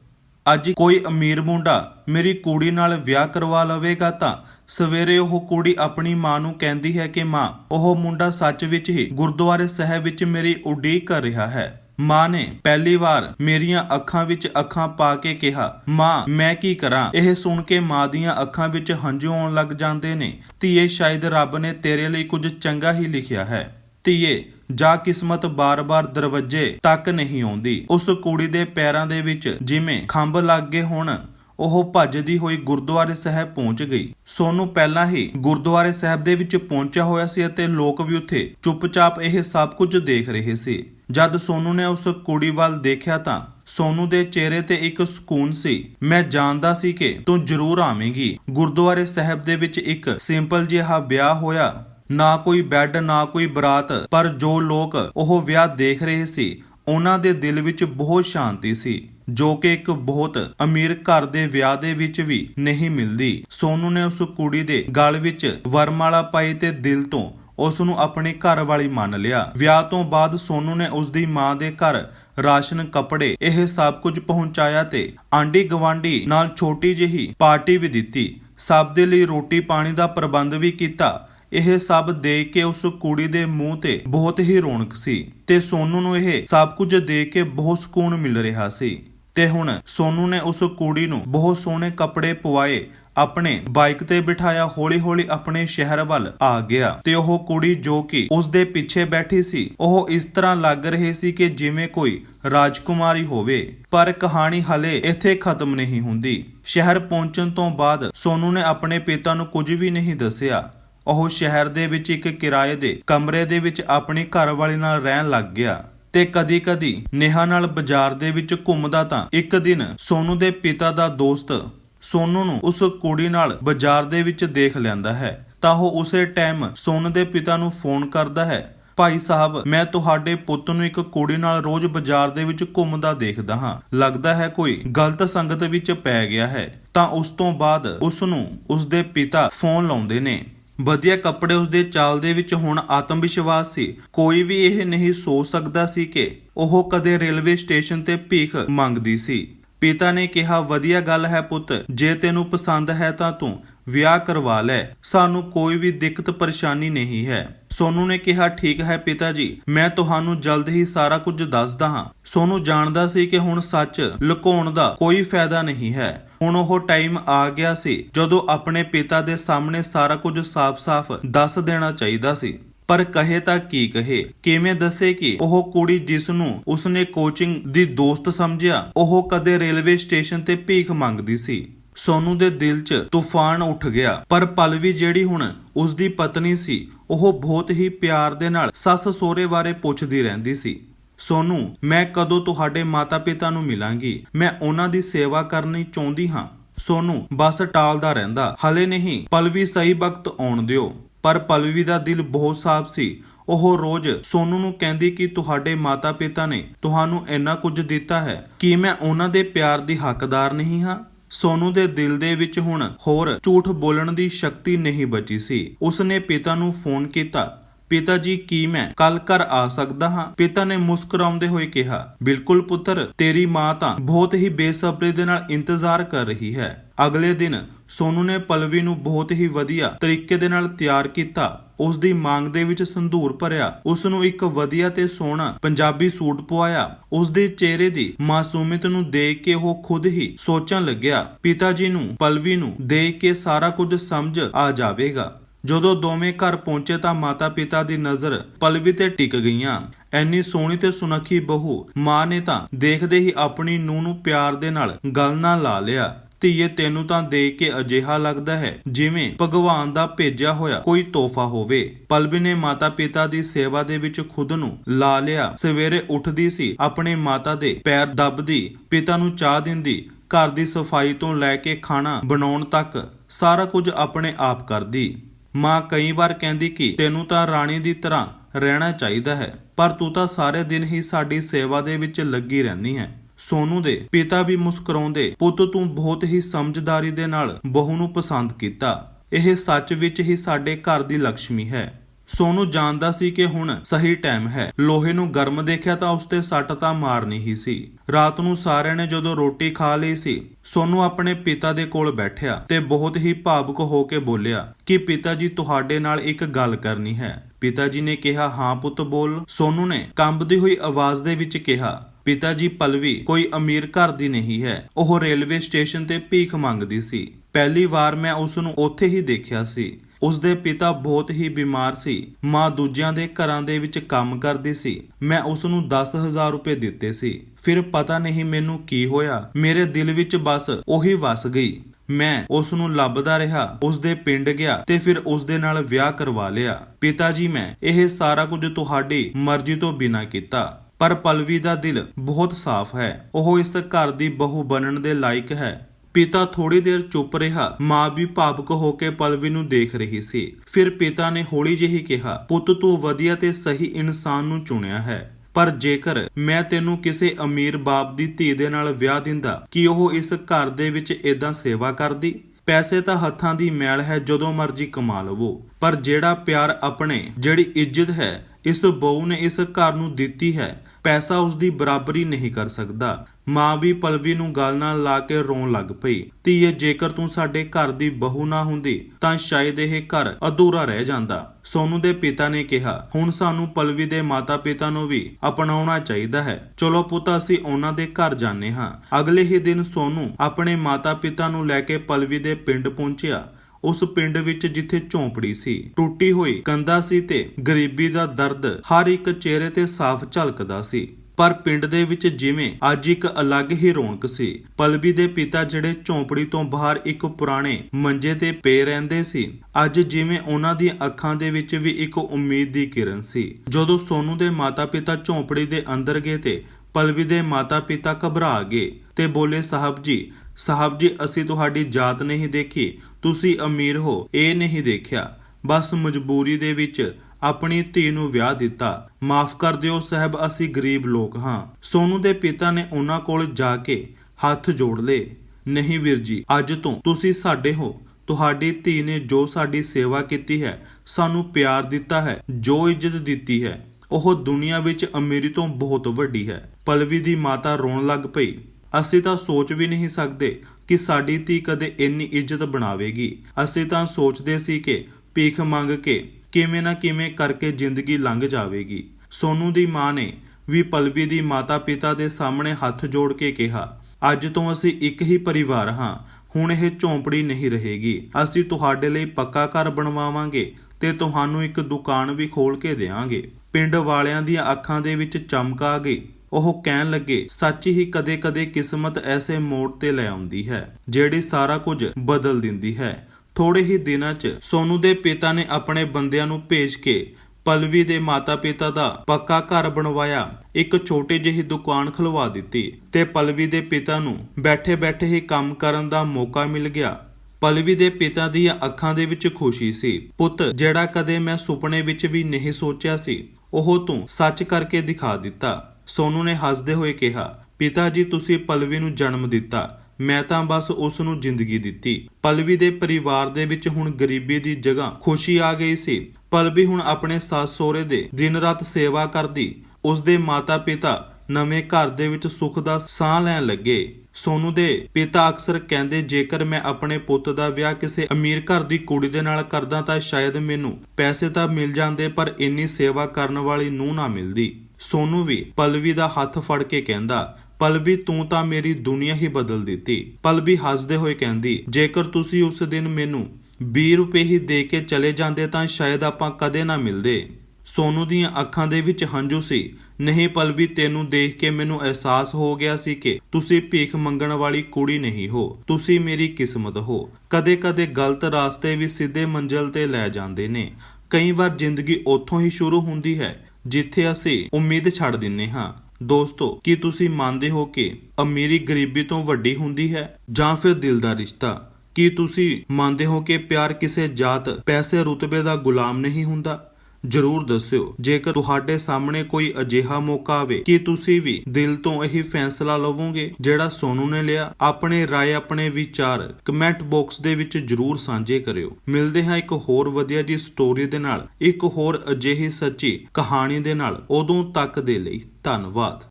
ਅੱਜ ਕੋਈ ਅਮੀਰ ਮੁੰਡਾ ਮੇਰੀ ਕੁੜੀ ਨਾਲ ਵਿਆਹ ਕਰਵਾ ਲਵੇਗਾ ਤਾਂ ਸਵੇਰੇ ਉਹ ਕੁੜੀ ਆਪਣੀ ਮਾਂ ਨੂੰ ਕਹਿੰਦੀ ਹੈ ਕਿ ਮਾਂ, ਉਹ ਮੁੰਡਾ ਸੱਚ ਵਿੱਚ ਹੀ ਗੁਰਦੁਆਰੇ ਸਾਹਿਬ ਵਿੱਚ ਮੇਰੀ ਉਡੀਕ ਕਰ ਰਿਹਾ ਹੈ। ਮਾਂ ਨੇ ਪਹਿਲੀ ਵਾਰ ਮੇਰੀਆਂ ਅੱਖਾਂ ਵਿੱਚ ਅੱਖਾਂ ਪਾ ਕੇ ਕਿਹਾ, ਮਾਂ, ਮੈਂ ਕੀ ਕਰਾਂ? ਇਹ ਸੁਣ ਕੇ ਮਾਂ ਦੀਆਂ ਅੱਖਾਂ ਵਿੱਚ ਹੰਝੂ ਆਉਣ ਲੱਗ ਜਾਂਦੇ ਨੇ। ਧੀਏ, ਸ਼ਾਇਦ ਰੱਬ ਨੇ ਤੇਰੇ ਲਈ ਕੁਝ ਚੰਗਾ ਹੀ ਲਿਖਿਆ ਹੈ। ਧੀਏ, ਜਾ ਕਿਸਮਤ ਬਾਰ-ਬਾਰ ਦਰਵਾਜ਼ੇ ਤੱਕ ਨਹੀਂ ਆਉਂਦੀ। ਉਸ ਕੁੜੀ ਦੇ ਪੈਰਾਂ ਦੇ ਵਿੱਚ ਜਿਵੇਂ ਖੰਭ ਲੱਗ ਗਏ ਹੋਣ, ਉਹ ਭੱਜਦੀ ਹੋਈ ਗੁਰਦੁਆਰੇ ਸਾਹਿਬ ਪਹੁੰਚ ਗਈ। ਸੋਨੂੰ ਪਹਿਲਾਂ ਹੀ ਗੁਰਦੁਆਰੇ ਸਾਹਿਬ ਦੇ ਵਿੱਚ ਪਹੁੰਚਿਆ ਹੋਇਆ ਸੀ ਅਤੇ ਲੋਕ ਵੀ ਉੱਥੇ ਚੁੱਪਚਾਪ ਇਹ ਸਭ ਕੁਝ ਦੇਖ ਰਹੇ ਸੀ। ਜਦ ਸੋਨੂੰ ਨੇ ਉਸ ਕੁੜੀ ਵੱਲ ਦੇਖਿਆ ਤਾਂ ਸੋਨੂੰ ਦੇ ਚਿਹਰੇ ਤੇ ਇੱਕ ਸਕੂਨ ਸੀ। ਮੈਂ ਜਾਣਦਾ ਸੀ ਕਿ ਤੂੰ ਜ਼ਰੂਰ ਆਵੇਂਗੀ। ਗੁਰਦੁਆਰੇ ਸਾਹਿਬ ਦੇ ਵਿੱਚ ਇੱਕ ਸਿੰਪਲ ਜਿਹਾ ਵਿਆਹ ਹੋਇਆ। ਨਾ ਕੋਈ ਬੈੱਡ, ਨਾ ਕੋਈ ਬਰਾਤ, ਪਰ ਜੋ ਲੋਕ ਉਹ ਵਿਆਹ ਦੇਖ ਰਹੇ ਸੀ, ਉਹਨਾਂ ਦੇ ਦਿਲ ਵਿੱਚ ਬਹੁਤ ਸ਼ਾਂਤੀ ਸੀ, ਜੋ ਕਿ ਇੱਕ ਬਹੁਤ ਅਮੀਰ ਘਰ ਦੇ ਵਿਆਹ ਦੇ ਵਿੱਚ ਵੀ ਨਹੀਂ ਮਿਲਦੀ। ਸੋਨੂ ਨੇ ਉਸ ਕੁੜੀ ਦੇ ਗਲ ਵਿੱਚ ਵਰਮਾਲਾ ਪਾਈ ਤੇ ਦਿਲ ਤੋਂ ਉਸ ਨੂੰ ਆਪਣੀ ਘਰ ਵਾਲੀ ਮੰਨ ਲਿਆ। ਵਿਆਹ ਤੋਂ ਬਾਅਦ ਸੋਨੂ ਨੇ ਉਸ ਦੀ ਮਾਂ ਦੇ ਘਰ ਰਾਸ਼ਨ, ਕੱਪੜੇ, ਇਹ ਸਭ ਕੁਝ ਪਹੁੰਚਾਇਆ ਤੇ ਆਂਡੀ ਗਵਾਂਡੀ ਨਾਲ ਛੋਟੀ ਜਿਹੀ ਪਾਰਟੀ ਵੀ ਦਿੱਤੀ। ਸਭ ਦੇ ਲਈ ਰੋਟੀ ਪਾਣੀ ਦਾ ਪ੍ਰਬੰਧ ਵੀ ਕੀਤਾ। ਇਹ ਸਭ ਦੇਖ ਕੇ ਉਸ ਕੁੜੀ ਦੇ ਮੂੰਹ ਤੇ ਬਹੁਤ ਹੀ ਰੌਣਕ ਸੀ ਤੇ ਸੋਨੂ ਨੂੰ ਇਹ ਸਭ ਕੁਝ ਦੇਖ ਕੇ ਬਹੁਤ ਸਕੂਨ ਮਿਲ ਰਿਹਾ ਸੀ। ਤੇ ਹੁਣ ਸੋਨੂ ਨੇ ਉਸ ਕੁੜੀ ਨੂੰ ਬਹੁਤ ਸੋਹਣੇ ਕੱਪੜੇ ਪਵਾਏ, ਆਪਣੇ ਬਾਈਕ ਤੇ ਬਿਠਾਇਆ, ਹੌਲੀ-ਹੌਲੀ ਆਪਣੇ ਸ਼ਹਿਰ ਵੱਲ ਆ ਗਿਆ। ਤੇ ਉਹ ਕੁੜੀ ਜੋ ਕਿ ਉਸ ਦੇ ਪਿੱਛੇ ਬੈਠੀ ਸੀ, ਉਹ ਇਸ ਤਰ੍ਹਾਂ ਲੱਗ ਰਹੀ ਸੀ ਕਿ ਜਿਵੇਂ ਕੋਈ ਰਾਜਕੁਮਾਰੀ ਹੋਵੇ। ਪਰ ਕਹਾਣੀ ਹਲੇ ਇੱਥੇ ਖਤਮ ਨਹੀਂ ਹੁੰਦੀ। ਸ਼ਹਿਰ ਪਹੁੰਚਣ ਤੋਂ ਬਾਅਦ ਸੋਨੂ ਨੇ ਆਪਣੇ ਪਿਤਾ ਨੂੰ ਕੁਝ ਵੀ ਨਹੀਂ ਦੱਸਿਆ। ਉਹ ਸ਼ਹਿਰ ਦੇ ਵਿੱਚ ਇੱਕ ਕਿਰਾਏ ਦੇ ਕਮਰੇ ਦੇ ਵਿੱਚ ਆਪਣੀ ਘਰਵਾਲੀ ਨਾਲ ਰਹਿਣ ਲੱਗ ਗਿਆ ਤੇ ਕਦੀ-ਕਦੀ ਨੇਹਾ ਨਾਲ ਬਾਜ਼ਾਰ ਦੇ ਵਿੱਚ ਘੁੰਮਦਾ ਤਾਂ ਇੱਕ ਦਿਨ ਸੋਨੂ ਦੇ ਪਿਤਾ ਦਾ ਦੋਸਤ ਸੋਨੂ ਨੂੰ ਉਸ ਕੁੜੀ ਨਾਲ ਬਾਜ਼ਾਰ ਦੇ ਵਿੱਚ ਦੇਖ ਲੈਂਦਾ ਹੈ। ਤਾਂ ਉਹ ਉਸੇ ਟਾਈਮ ਸੋਨੂ ਦੇ ਪਿਤਾ ਨੂੰ ਫੋਨ ਕਰਦਾ ਹੈ, ਭਾਈ ਸਾਹਿਬ, ਮੈਂ ਤੁਹਾਡੇ ਪੁੱਤ ਨੂੰ ਇੱਕ ਕੁੜੀ ਨਾਲ ਰੋਜ਼ ਬਾਜ਼ਾਰ ਦੇ ਵਿੱਚ ਘੁੰਮਦਾ ਦੇਖਦਾ ਹਾਂ। ਲੱਗਦਾ ਹੈ ਕੋਈ ਗਲਤ ਸੰਗਤ ਵਿੱਚ ਪੈ ਗਿਆ ਹੈ। ਤਾਂ ਉਸ ਤੋਂ ਬਾਅਦ ਉਸ ਨੂੰ ਉਸ ਦੇ ਪਿਤਾ ਫੋਨ ਲਾਉਂਦੇ ਨੇ। ਵਧੀਆ ਕੱਪੜੇ ਉਸਦੇ ਚਾਲ ਦੇ ਵਿੱਚ ਹੁਣ ਆਤਮ ਵਿਸ਼ਵਾਸ ਸੀ। ਕੋਈ ਵੀ ਇਹ ਨਹੀਂ ਸੋਚ ਸਕਦਾ ਸੀ ਕਿ ਉਹ ਕਦੇ ਰੇਲਵੇ ਸਟੇਸ਼ਨ ਤੇ ਭੀਖ ਮੰਗਦੀ ਸੀ। ਪਿਤਾ ਨੇ ਕਿਹਾ, ਵਧੀਆ ਗੱਲ ਹੈ ਪੁੱਤ, ਜੇ ਤੈਨੂੰ ਪਸੰਦ ਹੈ ਤਾਂ ਤੂੰ ਵਿਆਹ ਕਰਵਾ ਲੈ। ਸਾਨੂੰ ਕੋਈ ਵੀ ਦਿੱਕਤ ਪਰੇਸ਼ਾਨੀ ਨਹੀਂ ਹੈ। ਸੋਨੂ ਨੇ ਕਿਹਾ, ਠੀਕ ਹੈ ਪਿਤਾ ਜੀ, ਮੈਂ ਤੁਹਾਨੂੰ ਜਲਦ ਹੀ ਸਾਰਾ ਕੁਝ ਦੱਸਦਾ ਹਾਂ। ਸੋਨੂ ਜਾਣਦਾ ਸੀ ਕਿ ਹੁਣ ਸੱਚ ਲੁਕਾਉਣ ਦਾ ਕੋਈ ਫਾਇਦਾ ਨਹੀਂ ਹੈ। ਹੁਣ ਉਹ ਟਾਈਮ ਆ ਗਿਆ ਸੀ, ਜਦੋਂ ਆਪਣੇ ਪਿਤਾ ਦੇ ਸਾਹਮਣੇ ਸਾਰਾ ਕੁਝ ਸਾਫ਼-ਸਾਫ਼ ਦੱਸ ਦੇਣਾ ਚਾਹੀਦਾ ਸੀ। ਪਰ ਕਹੇ ਤਾਂ ਕੀ ਕਹੇ? ਕਿਵੇਂ ਦੱਸੇ ਕਿ ਉਹ ਕੁੜੀ ਜਿਸ ਨੂੰ ਉਸਨੇ ਕੋਚਿੰਗ ਦੀ ਦੋਸਤ ਸਮਝਿਆ, ਉਹ ਕਦੇ ਰੇਲਵੇ ਸਟੇਸ਼ਨ ਤੇ ਭੀਖ ਮੰਗਦੀ ਸੀ। ਸੋਨੂ ਦੇ ਦਿਲ 'ਚ ਤੂਫਾਨ ਉੱਠ ਗਿਆ, ਪਰ ਪਲਵੀ ਜਿਹੜੀ ਹੁਣ ਉਸ ਦੀ ਪਤਨੀ ਸੀ, ਉਹ ਬਹੁਤ ਹੀ ਪਿਆਰ ਦੇ ਨਾਲ ਸੱਸ ਸੋਹਰੇ ਬਾਰੇ ਪੁੱਛਦੀ ਰਹਿੰਦੀ ਸੀ। ਸੋਨੂੰ, ਮੈਂ ਕਦੋਂ ਤੁਹਾਡੇ ਮਾਤਾ-ਪਿਤਾ ਨੂੰ ਮਿਲਾਂਗੀ? ਮੈਂ ਉਹਨਾਂ ਦੀ ਸੇਵਾ ਕਰਨੀ ਚਾਹੁੰਦੀ ਹਾਂ। ਸੋਨੂੰ, ਬਸ ਟਾਲਦਾ ਰਹਿੰਦਾ। ਹਲੇ ਨਹੀਂ, ਪਲਵੀ ਸਹੀ ਵਕਤ ਆਉਣ ਦਿਓ। ਪਰ ਪਲਵੀ ਦਾ ਦਿਲ ਬਹੁਤ ਸਾਫ਼ ਸੀ। ਉਹ ਰੋਜ਼ ਸੋਨੂ ਨੂੰ ਕਹਿੰਦੀ ਕਿ ਤੁਹਾਡੇ ਮਾਤਾ-ਪਿਤਾ ਨੇ ਤੁਹਾਨੂੰ ਇੰਨਾ ਕੁਝ ਦਿੱਤਾ ਹੈ ਕਿ ਮੈਂ ਉਹਨਾਂ ਦੇ ਪਿਆਰ ਦੀ ਹੱਕਦਾਰ ਨਹੀਂ ਹਾਂ। ਸੋਨੂ ਦੇ ਦਿਲ ਦੇ ਵਿੱਚ ਹੁਣ ਹੋਰ ਝੂਠ ਬੋਲਣ ਦੀ ਸ਼ਕਤੀ ਨਹੀਂ ਬਚੀ ਸੀ। ਉਸਨੇ ਪਿਤਾ ਨੂੰ ਫੋਨ ਕੀਤਾ। ਪਿਤਾ ਜੀ, ਕੀ ਮੈਂ ਕੱਲ ਘਰ ਆ ਸਕਦਾ ਹਾਂ? ਪਿਤਾ ਨੇ ਮੁਸਕਰਾਉਂਦੇ ਹੋਏ ਕਿਹਾ, ਬਿਲਕੁਲ ਪੁੱਤਰ, ਤੇਰੀ ਮਾਂ ਤਾਂ ਬਹੁਤ ਹੀ ਬੇਸਬਰੀ ਦੇ ਨਾਲ ਇੰਤਜ਼ਾਰ ਕਰ ਰਹੀ ਹੈ। ਅਗਲੇ ਦਿਨ ਸੋਨੂ ਨੇ ਪਲਵੀ ਨੂੰ ਬਹੁਤ ਹੀ ਵਧੀਆ ਤਰੀਕੇ ਦੇ ਨਾਲ ਤਿਆਰ ਕੀਤਾ। ਉਸ ਦੀ ਮੰਗ ਦੇ ਵਿੱਚ ਸੰਧੂਰ ਭਰਿਆ। ਉਸ ਨੂੰ ਇੱਕ ਵਧੀਆ ਤੇ ਸੋਹਣਾ ਪੰਜਾਬੀ ਸੂਟ ਪਵਾਇਆ। ਉਸ ਦੇ ਚਿਹਰੇ ਦੀ ਮਾਸੂਮੀਅਤ ਨੂੰ ਦੇਖ ਕੇ ਉਹ ਖੁਦ ਹੀ ਸੋਚਣ ਲੱਗਿਆ, ਪਿਤਾ ਜੀ ਨੂੰ, ਪਲਵੀ ਨੂੰ ਦੇਖ ਕੇ ਸਾਰਾ ਕੁਝ ਸਮਝ ਆ ਜਾਵੇਗਾ। ਜਦੋਂ ਦੋਵੇਂ ਘਰ ਪਹੁੰਚੇ ਤਾਂ ਮਾਤਾ-ਪਿਤਾ ਦੀ ਨਜ਼ਰ ਪਲਵੀ ਤੇ ਟਿਕ ਗਈਆਂ। ਐਨੀ ਸੋਹਣੀ ਤੇ ਸੁਨੱਖੀ ਬਹੂ ਮਾਂ ਨੇ ਤਾਂ ਦੇਖਦੇ ਹੀ ਆਪਣੀ ਨੂੰਹ ਨੂੰ ਪਿਆਰ ਦੇ ਨਾਲ ਗਲ ਨਾਲ ਲਾ ਲਿਆ। ਧੀਏ, ਤੈਨੂੰ ਤਾਂ ਦੇਖ ਕੇ ਅਜਿਹਾ ਲੱਗਦਾ ਹੈ ਜਿਵੇਂ ਭਗਵਾਨ ਦਾ ਭੇਜਿਆ ਹੋਇਆ ਕੋਈ ਤੋਹਫਾ ਹੋਵੇ। ਪਲਵੀ ਨੇ ਮਾਤਾ ਪਿਤਾ ਦੀ ਸੇਵਾ ਦੇ ਵਿੱਚ ਖੁਦ ਨੂੰ ਲਾ ਲਿਆ। ਸਵੇਰੇ ਉੱਠਦੀ ਸੀ, ਆਪਣੇ ਮਾਤਾ ਦੇ ਪੈਰ ਦੱਬਦੀ, ਪਿਤਾ ਨੂੰ ਚਾਹ ਦਿੰਦੀ, ਘਰ ਦੀ ਸਫ਼ਾਈ ਤੋਂ ਲੈ ਕੇ ਖਾਣਾ ਬਣਾਉਣ ਤੱਕ ਸਾਰਾ ਕੁਝ ਆਪਣੇ ਆਪ ਕਰਦੀ। ਮਾਂ ਕਈ ਵਾਰ ਕਹਿੰਦੀ ਕਿ ਤੈਨੂੰ ਤਾਂ ਰਾਣੀ ਦੀ ਤਰ੍ਹਾਂ ਰਹਿਣਾ ਚਾਹੀਦਾ ਹੈ, ਪਰ ਤੂੰ ਤਾਂ ਸਾਰੇ ਦਿਨ ਹੀ ਸਾਡੀ ਸੇਵਾ ਦੇ ਵਿੱਚ ਲੱਗੀ ਰਹਿੰਦੀ ਹੈ। ਸੋਨੂ ਦੇ ਪਿਤਾ ਵੀ ਮੁਸਕਰਾਉਂਦੇ, ਪੁੱਤ ਤੂੰ ਬਹੁਤ ਹੀ ਸਮਝਦਾਰੀ ਦੇ ਨਾਲ ਬਹੂ ਨੂੰ ਪਸੰਦ ਕੀਤਾ। ਇਹ ਸੱਚ ਵਿੱਚ ਹੀ ਸਾਡੇ ਘਰ ਦੀ ਲక్ష్ਮੀ ਹੈ। ਸੋਨੂ ਜਾਣਦਾ ਸੀ ਕਿ ਹੁਣ ਸਹੀ ਟਾਈਮ ਹੈ। ਲੋਹੇ ਨੂੰ ਗਰਮ ਦੇਖਿਆ ਤਾਂ ਉਸ ਤੇ ਸੱਟ ਤਾਂ ਮਾਰਨੀ ਹੀ ਸੀ। ਰਾਤ ਨੂੰ ਸਾਰਿਆਂ ਨੇ ਜਦੋਂ ਰੋਟੀ ਖਾ ਲਈ ਸੀ, ਸੋਨੂ ਆਪਣੇ ਪਿਤਾ ਦੇ ਕੋਲ ਬੈਠਿਆ ਤੇ ਬਹੁਤ ਹੀ ਭਾਵੁਕ ਹੋ ਕੇ ਬੋਲਿਆ, ਕਿ ਪਿਤਾ ਜੀ ਤੁਹਾਡੇ ਨਾਲ ਇੱਕ ਗੱਲ ਕਰਨੀ ਹੈ? ਪਿਤਾ ਜੀ ਨੇ ਕਿਹਾ, ਹਾਂ ਪੁੱਤ, ਬੋਲ। ਸੋਨੂ ਨੇ ਕੰਬਦੀ ਹੋਈ ਆਵਾਜ਼ ਦੇ ਵਿੱਚ ਕਿਹਾ ਪਿਤਾ ਜੀ ਪਲਵੀ, ਕੋਈ ਅਮੀਰ ਘਰ ਦੀ ਨਹੀਂ ਹੈ। ਉਹ ਰੇਲਵੇ ਸਟੇਸ਼ਨ ਤੇ ਭੀਖ ਮੰਗਦੀ ਸੀ। ਪਹਿਲੀ ਵਾਰ ਮੈਂ ਉਸ ਨੂੰ ਉੱਥੇ ਹੀ ਦੇਖਿਆ ਸੀ। ਉਸ ਦੇ ਪਿਤਾ ਬਹੁਤ ਹੀ ਬਿਮਾਰ ਸੀ। ਮਾਂ ਦੂਜਿਆਂ ਦੇ ਘਰਾਂ ਦੇ ਵਿੱਚ ਕੰਮ ਕਰਦੀ ਸੀ। ਮੈਂ ਉਸ ਨੂੰ 10000 ਰੁਪਏ ਦਿੱਤੇ ਸੀ। ਫਿਰ ਪਤਾ ਨਹੀਂ ਮੈਨੂੰ ਕੀ ਹੋਇਆ। ਮੇਰੇ ਦਿਲ ਵਿੱਚ ਬਸ ਉਹੀ ਵਸ ਗਈ। ਮੈਂ ਉਸ ਨੂੰ ਲੱਭਦਾ ਰਿਹਾ ਉਸ ਦੇ ਪਿੰਡ ਗਿਆ ਤੇ ਫਿਰ ਉਸ ਦੇ ਨਾਲ ਵਿਆਹ ਕਰਵਾ ਲਿਆ। ਪਿਤਾ ਜੀ ਮੈਂ ਇਹ ਸਾਰਾ ਕੁਝ ਤੁਹਾਡੀ ਮਰਜ਼ੀ ਤੋਂ ਬਿਨਾਂ ਕੀਤਾ। ਪਰ ਪਲਵੀ ਦਾ ਦਿਲ ਬਹੁਤ ਸਾਫ਼ ਹੈ। ਉਹ ਇਸ ਘਰ ਦੀ ਬਹੂ ਬਣਨ ਦੇ ਲਾਇਕ ਹੈ। ਪਿਤਾ ਥੋੜੀ ਦੇਰ ਚੁੱਪ ਰਿਹਾ, ਮਾਂ ਵੀ ਭਾਵਕ ਹੋ ਕੇ ਪਲਵੀ ਨੂੰ ਦੇਖ ਰਹੀ ਸੀ। ਫਿਰ ਪਿਤਾ ਨੇ ਹੌਲੀ ਜਿਹੀ ਕਿਹਾ, ਪੁੱਤ, ਤੂੰ ਵਧੀਆ ਤੇ ਸਹੀ ਇਨਸਾਨ ਨੂੰ ਚੁਣਿਆ ਹੈ। ਪਰ ਜੇਕਰ ਮੈਂ ਤੈਨੂੰ ਕਿਸੇ ਅਮੀਰ ਬਾਪ ਦੀ ਧੀ ਦੇ ਨਾਲ ਵਿਆਹ ਦਿੰਦਾ, ਕਿ ਉਹ ਇਸ ਘਰ ਦੇ ਵਿੱਚ ਇਦਾਂ ਸੇਵਾ ਕਰਦੀ? ਪੈਸੇ ਤਾਂ ਹੱਥਾਂ ਦੀ ਮੈਲ ਹੈ ਜਦੋਂ ਮਰਜ਼ੀ ਕਮਾ ਲਵੋ। ਪਰ ਜਿਹੜਾ ਪਿਆਰ ਆਪਣੇ, ਜਿਹੜੀ ਇੱਜ਼ਤ ਹੈ ਇਸ ਬਹੂ ਨੇ ਇਸ ਘਰ ਨੂੰ ਦਿੱਤੀ ਹੈ। ਪੈਸਾ ਉਸ ਦੀ ਬਰਾਬਰੀ ਨਹੀਂ ਕਰ ਸਕਦਾ। ਮਾਂ ਵੀ ਪਲਵੀ ਨੂੰ ਗਲ ਨਾਲ ਲਾ ਕੇ ਰੋਣ ਲੱਗ ਪਈ। ਧੀਏ, ਜੇਕਰ ਤੂੰ ਸਾਡੇ ਘਰ ਦੀ ਬਹੂ ਨਾ ਹੁੰਦੀ, ਤਾਂ ਸ਼ਾਇਦ ਇਹ ਘਰ ਅਧੂਰਾ ਰਹਿ ਜਾਂਦਾ। ਸੋਨੂ ਦੇ ਪਿਤਾ ਨੇ ਕਿਹਾ, ਹੁਣ ਸਾਨੂੰ ਪਲਵੀ ਦੇ ਮਾਤਾ-ਪਿਤਾ ਨੂੰ ਵੀ ਅਪਣਾਉਣਾ ਚਾਹੀਦਾ ਹੈ। ਚਲੋ ਪੁੱਤ, ਅਸੀਂ ਉਹਨਾਂ ਦੇ ਘਰ ਜਾਂਦੇ ਹਾਂ। ਅਗਲੇ ਹੀ ਦਿਨ ਸੋਨੂ ਆਪਣੇ ਮਾਤਾ-ਪਿਤਾ ਨੂੰ ਲੈ ਕੇ ਪਲਵੀ ਦੇ ਪਿੰਡ ਪਹੁੰਚਿਆ। ਉਸ ਪਿੰਡ ਵਿੱਚ ਜਿੱਥੇ ਝੌਂਪੜੀ ਸੀ। ਟੁੱਟੀ ਹੋਈ, ਕੰਧਾਂ ਸੀ ਤੇ ਗਰੀਬੀ ਦਾ ਦਰਦ ਹਰ ਇੱਕ ਚਿਹਰੇ ਤੇ ਸਾਫ਼ ਝਲਕਦਾ ਸੀ। ਪਰ ਪਿੰਡ ਦੇ ਵਿੱਚ ਜਿਵੇਂ ਅੱਜ ਇੱਕ ਅਲੱਗ ਹੀ ਰੌਣਕ ਸੀ। ਪਲਵੀ ਦੇ ਪਿਤਾ ਜਿਹੜੇ ਝੌਂਪੜੀ ਤੋਂ ਬਾਹਰ ਇੱਕ ਪੁਰਾਣੇ ਮੰਜੇ ਤੇ ਪਏ ਰਹਿੰਦੇ ਸੀ, ਅੱਜ ਜਿਵੇਂ ਉਹਨਾਂ ਦੀਆਂ ਅੱਖਾਂ ਦੇ ਵਿੱਚ ਵੀ ਇੱਕ ਉਮੀਦ ਦੀ ਕਿਰਨ ਸੀ। ਜਦੋਂ ਸੋਨੂ ਦੇ ਮਾਤਾ-ਪਿਤਾ ਝੌਂਪੜੀ ਦੇ ਅੰਦਰ ਗਏ ਤੇ ਪਲਵੀ ਦੇ ਮਾਤਾ-ਪਿਤਾ ਘਬਰਾ ਗਏ ਤੇ ਬੋਲੇ, ਸਾਹਿਬ ਜੀ ਸਾਹਿਬ ਜੀ, ਅਸੀਂ ਤੁਹਾਡੀ ਜਾਤ ਨਹੀਂ ਦੇਖੀ, ਤੁਸੀਂ ਅਮੀਰ ਹੋ, ਇਹ ਨਹੀਂ ਦੇਖਿਆ। ਬਸ ਮਜਬੂਰੀ ਦੇ ਵਿੱਚ ਆਪਣੀ ਧੀ ਨੂੰ ਵਿਆਹ ਦਿੱਤਾ। ਮਾਫ ਕਰ ਦਿਓ ਸਾਹਿਬ, ਅਸੀਂ ਗਰੀਬ ਲੋਕ ਹਾਂ। ਸੋਨੂ ਦੇ ਪਿਤਾ ਨੇ ਉਹਨਾਂ ਕੋਲ ਜਾ ਕੇ ਹੱਥ ਜੋੜ ਲਏ। ਨਹੀਂ ਵੀਰ ਜੀ, ਅੱਜ ਤੋਂ ਤੁਸੀਂ ਸਾਡੇ ਹੋ। ਤੁਹਾਡੀ ਧੀ ਨੇ ਜੋ ਸਾਡੀ ਸੇਵਾ ਕੀਤੀ ਹੈ, ਸਾਨੂੰ ਪਿਆਰ ਦਿੱਤਾ ਹੈ, ਜੋ ਇੱਜ਼ਤ ਦਿੱਤੀ ਹੈ, ਉਹ ਦੁਨੀਆ ਵਿੱਚ ਅਮੀਰੀ ਤੋਂ ਬਹੁਤ ਵੱਡੀ ਹੈ। ਪਲਵੀ ਦੀ ਮਾਤਾ ਰੋਣ ਲੱਗ ਪਈ। ਅਸੀਂ ਤਾਂ ਸੋਚ ਵੀ ਨਹੀਂ ਸਕਦੇ ਕਿ ਸਾਡੀ ਧੀ ਕਦੇ ਇੰਨੀ ਇੱਜ਼ਤ ਬਣਾਵੇਗੀ। ਅਸੀਂ ਤਾਂ ਸੋਚਦੇ ਸੀ ਕਿ ਭੀਖ ਮੰਗ ਕੇ ਕਿਵੇਂ ਨਾ ਕਿਵੇਂ ਕਰਕੇ ਜ਼ਿੰਦਗੀ ਲੰਘ ਜਾਵੇਗੀ। ਸੋਨੂ ਦੀ ਮਾਂ ਨੇ ਵੀ ਪਲਵੀ ਦੀ ਮਾਤਾ-ਪਿਤਾ ਦੇ ਸਾਹਮਣੇ ਹੱਥ ਜੋੜ ਕੇ ਕਿਹਾ, ਅੱਜ ਤੋਂ ਅਸੀਂ ਇੱਕ ਹੀ ਪਰਿਵਾਰ ਹਾਂ, ਹੁਣ ਇਹ ਝੌਂਪੜੀ ਨਹੀਂ ਰਹੇਗੀ। ਅਸੀਂ ਤੁਹਾਡੇ ਲਈ ਪੱਕਾ ਘਰ ਬਣਵਾਵਾਂਗੇ ਤੇ ਤੁਹਾਨੂੰ ਇੱਕ ਦੁਕਾਨ ਵੀ ਖੋਲ ਕੇ ਦੇਵਾਂਗੇ ਪਿੰਡ ਵਾਲਿਆਂ ਦੀਆਂ ਅੱਖਾਂ ਦੇ ਵਿੱਚ ਚਮਕ ਆ ਗਈ। ਉਹ ਕਹਿਣ ਲੱਗੇ, ਸੱਚ ਹੀ ਕਦੇ-ਕਦੇ ਕਿਸਮਤ ਐਸੇ ਮੋੜ ਤੇ ਲੈ ਆਉਂਦੀ ਹੈ, ਜਿਹੜੀ ਸਾਰਾ ਕੁਝ ਬਦਲ ਦਿੰਦੀ ਹੈ। ਥੋੜੇ ਹੀ ਦਿਨਾਂ 'ਚ ਸੋਨੂ ਦੇ ਪਿਤਾ ਨੇ ਆਪਣੇ ਬੰਦਿਆਂ ਨੂੰ ਭੇਜ ਕੇ ਪਲਵੀ ਦੇ ਮਾਤਾ-ਪਿਤਾ ਦਾ ਪੱਕਾ ਘਰ ਬਣਵਾਇਆ। ਇੱਕ ਛੋਟੀ ਜਿਹੀ ਦੁਕਾਨ ਖਲਵਾ ਦਿੱਤੀ ਤੇ ਪਲਵੀ ਦੇ ਪਿਤਾ ਨੂੰ ਬੈਠੇ-ਬੈਠੇ ਹੀ ਕੰਮ ਕਰਨ ਦਾ ਮੌਕਾ ਮਿਲ ਗਿਆ। ਪਲਵੀ ਦੇ ਪਿਤਾ ਦੀਆਂ ਅੱਖਾਂ ਦੇ ਵਿੱਚ ਖੁਸ਼ੀ ਸੀ। ਪੁੱਤ, ਜਿਹੜਾ ਕਦੇ ਮੈਂ ਸੁਪਨੇ ਵਿੱਚ ਵੀ ਨਹੀਂ ਸੋਚਿਆ ਸੀ, ਉਹ ਤੂੰ ਸੱਚ ਕਰਕੇ ਦਿਖਾ ਦਿੱਤਾ। ਸੋਨੂ ਨੇ ਹੱਸਦੇ ਹੋਏ ਕਿਹਾ, ਪਿਤਾ ਜੀ, ਤੁਸੀਂ ਪਲਵੀ ਨੂੰ ਜਨਮ ਦਿੱਤਾ। ਮੈਂ ਤਾਂ ਬਸ ਉਸ ਨੂੰ ਜ਼ਿੰਦਗੀ ਦਿੱਤੀ। ਪਲਵੀ ਦੇ ਪਰਿਵਾਰ ਦੇ ਵਿੱਚ ਹੁਣ ਗਰੀਬੀ ਦੀ ਜਗ੍ਹਾ ਖੁਸ਼ੀ ਆ ਗਈ ਸੀ। ਪਲਵੀ ਹੁਣ ਆਪਣੇ ਸੱਸ ਸਹੁਰੇ ਦੇ ਦਿਨ ਰਾਤ ਸੇਵਾ ਕਰਦੀ। ਉਸ ਦੇ ਮਾਤਾ-ਪਿਤਾ ਨਵੇਂ ਘਰ ਦੇ ਵਿੱਚ ਸੁੱਖ ਦਾ ਸਾਹ ਲੈਣ ਲੱਗੇ। ਸੋਨੂ ਦੇ ਪਿਤਾ ਅਕਸਰ ਕਹਿੰਦੇ, ਜੇਕਰ ਮੈਂ ਆਪਣੇ ਪੁੱਤ ਦਾ ਵਿਆਹ ਕਿਸੇ ਅਮੀਰ ਘਰ ਦੀ ਕੁੜੀ ਦੇ ਨਾਲ ਕਰਦਾ ਤਾਂ ਸ਼ਾਇਦ ਮੈਨੂੰ ਪੈਸੇ ਤਾਂ ਮਿਲ ਜਾਂਦੇ, ਪਰ ਇੰਨੀ ਸੇਵਾ ਕਰਨ ਵਾਲੀ ਨੂੰ ਨਾ ਮਿਲਦੀ। ਸੋਨੂ ਵੀ ਪਲਵੀ ਦਾ ਹੱਥ ਫੜ ਕੇ ਕਹਿੰਦਾ, ਪਲਵੀ, ਤੂੰ ਤਾਂ ਮੇਰੀ ਦੁਨੀਆ ਹੀ ਬਦਲ ਦਿੱਤੀ। ਪਲਵੀ ਹੱਸਦੇ ਹੋਏ ਕਹਿੰਦੀ, ਜੇਕਰ ਤੁਸੀਂ ਉਸ ਦਿਨ ਮੈਨੂੰ 20 ਰੁਪਏ ਹੀ ਦੇ ਕੇ ਚਲੇ ਜਾਂਦੇ ਤਾਂ ਸ਼ਾਇਦ ਆਪਾਂ ਕਦੇ ਨਾ ਮਿਲਦੇ। ਸੋਨੂ ਦੀਆਂ ਅੱਖਾਂ ਦੇ ਵਿੱਚ ਹੰਝੂ ਸੀ। ਨਹੀਂ ਪਲਵੀ, ਤੈਨੂੰ ਦੇਖ ਕੇ ਮੈਨੂੰ ਅਹਿਸਾਸ ਹੋ ਗਿਆ ਸੀ ਕਿ ਤੁਸੀਂ ਭੀਖ ਮੰਗਣ ਵਾਲੀ ਕੁੜੀ ਨਹੀਂ ਹੋ। ਤੁਸੀਂ ਮੇਰੀ ਕਿਸਮਤ ਹੋ। ਕਦੇ-ਕਦੇ ਗਲਤ ਰਾਸਤੇ ਵੀ ਸਿੱਧੇ ਮੰਜ਼ਲ ਤੇ ਲੈ ਜਾਂਦੇ ਨੇ। ਕਈ ਵਾਰ ਜ਼ਿੰਦਗੀ ਉੱਥੋਂ ਹੀ ਸ਼ੁਰੂ ਹੁੰਦੀ ਹੈ। ਜਿੱਥੇ ਅਸੀਂ ਉਮੀਦ ਛੱਡ ਦਿੰਨੇ ਹਾਂ। ਦੋਸਤੋ, ਕੀ ਤੁਸੀਂ ਮੰਨਦੇ ਹੋ ਕਿ ਅਮੀਰੀ ਗਰੀਬੀ ਤੋਂ ਵੱਡੀ ਹੁੰਦੀ ਹੈ ਜਾਂ ਫਿਰ ਦਿਲ ਦਾ ਰਿਸ਼ਤਾ? ਕੀ ਤੁਸੀਂ ਮੰਨਦੇ ਹੋ ਕਿ ਪਿਆਰ ਕਿਸੇ ਜਾਤ, ਪੈਸੇ, ਰੁਤਬੇ ਦਾ ਗੁਲਾਮ ਨਹੀਂ ਹੁੰਦਾ? ਜਰੂਰ ਦੱਸਿਓ। ਜੇਕਰ ਤੁਹਾਡੇ ਸਾਹਮਣੇ ਕੋਈ ਅਜਿਹਾ ਮੌਕਾ ਆਵੇ, ਕਿ ਤੁਸੀਂ ਵੀ ਦਿਲ ਤੋਂ ਇਹੀ ਫੈਸਲਾ ਲਵੋਗੇ, ਜਿਹੜਾ ਸੋਨੂ ਨੇ ਲਿਆ? ਆਪਣੇ ਰਾਏ, ਆਪਣੇ ਵਿਚਾਰ ਕਮੈਂਟ ਬਾਕਸ ਦੇ ਵਿੱਚ ਜਰੂਰ ਸਾਂਝੇ ਕਰਿਓ। ਮਿਲਦੇ ਹਾਂ ਇੱਕ ਹੋਰ ਵਧੀਆ ਜੀ ਸਟੋਰੀ ਦੇ ਨਾਲ। ਇੱਕ ਹੋਰ ਅਜਿਹੀ ਸੱਚੀ ਕਹਾਣੀ ਦੇ ਨਾਲ। ਉਦੋਂ ਤੱਕ ਦੇ ਲਈ ਧੰਨਵਾਦ।